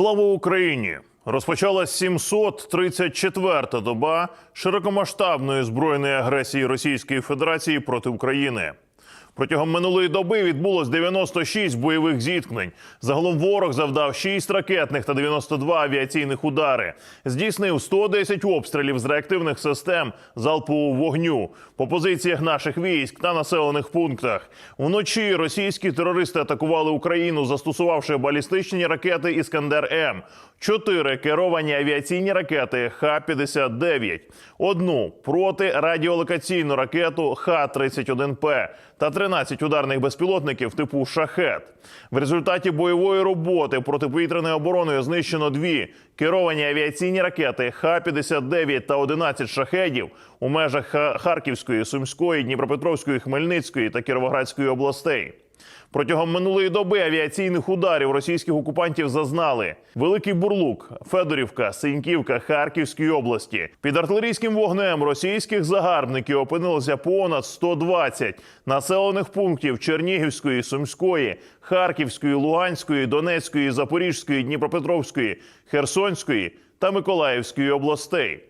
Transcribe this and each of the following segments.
Слава Україні! Розпочалась 734-та доба широкомасштабної збройної агресії Російської Федерації проти України. Протягом минулої доби відбулось 96 бойових зіткнень. Загалом ворог завдав 6 ракетних та 92 авіаційних удари. Здійснив 110 обстрілів з реактивних систем залпового вогню по позиціях наших військ та населених пунктах. Вночі російські терористи атакували Україну, застосувавши балістичні ракети Іскандер М. Чотири керовані авіаційні ракети Х-59, одну протирадіолокаційну ракету Х-31П та 13 ударних безпілотників типу «Шахет». В результаті бойової роботи протиповітряною обороною знищено дві керовані авіаційні ракети Х-59 та 11 шахедів у межах Харківської, Сумської, Дніпропетровської, Хмельницької та Кіровоградської областей. Протягом минулої доби авіаційних ударів російських окупантів зазнали Великий Бурлук, Федорівка, Синьківка Харківської області. Під артилерійським вогнем російських загарбників опинилося понад 120 населених пунктів Чернігівської, Сумської, Харківської, Луганської, Донецької, Запорізької, Дніпропетровської, Херсонської та Миколаївської областей.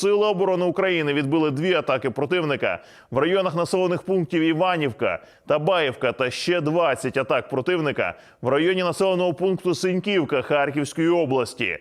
Сили оборони України відбили дві атаки противника в районах населених пунктів Іванівка та Баївка та ще 20 атак противника в районі населеного пункту Синьківка Харківської області.